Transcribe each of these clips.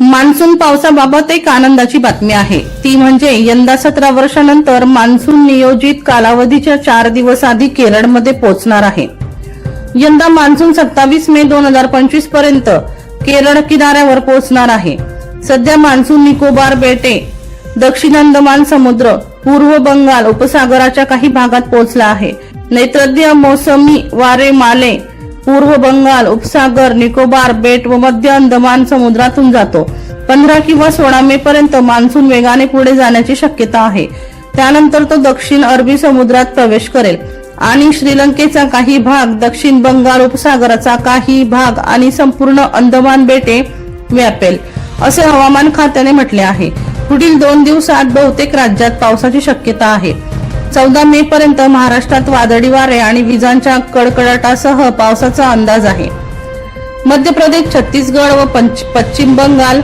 Monsoon पावसाबाबत एक आनंदाची बातमी आहे. ती म्हणजे यंदा सतरा वर्षानंतर मान्सून नियोजित कालावधीच्या चार दिवस आधी केरळमध्ये पोहोचणार आहे. यंदा मान्सून सत्तावीस मे दोन हजार पंचवीसपर्यंत केरळ किनाऱ्यावर पोहोचणार आहे. सध्या मान्सून निकोबार बेटे दक्षिण अंदमान समुद्र पूर्व बंगाल उपसागराच्या काही भागात पोहोचला आहे. नेत्रद्य मोसमी वारे माले पूर्व बंगाल उपसागर निकोबार बेट व मध्य अंदमान समुद्रातून जातो. पंधरा किंवा सोळा मे पर्यंत मान्सून वेगाने पुढे जाण्याची शक्यता आहे. त्यानंतर तो दक्षिण अरबी समुद्रात प्रवेश करेल. आणि श्रीलंकेचा काही भाग दक्षिण बंगाल उपसागराचा काही भाग आणि संपूर्ण अंदमान बेटे व्यापेल असे हवामान खात्याने म्हटले आहे. पुढील दोन दिवसात बहुतेक राज्यात पावसाची शक्यता आहे. चौदा मे पर्यंत महाराष्ट्रात वादळी वारे आणि विजांच्या कडकडाटासह पावसाचा अंदाज आहे. मध्य प्रदेश छत्तीसगड व पश्चिम बंगाल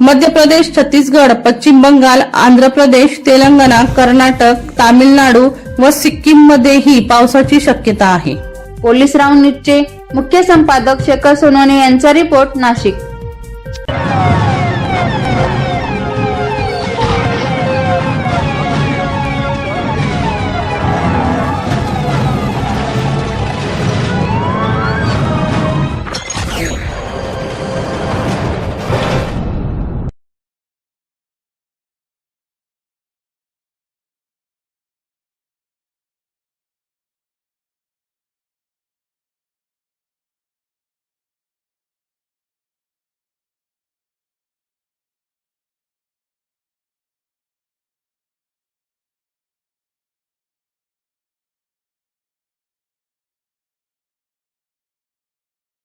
मध्य प्रदेश छत्तीसगड पश्चिम बंगाल आंध्र प्रदेश तेलंगणा कर्नाटक तामिळनाडू व सिक्कीम मध्येही पावसाची शक्यता आहे. पोलीस राऊंड न्यूजचे मुख्य संपादक शेखर सोनवणे यांचा रिपोर्ट नाशिक.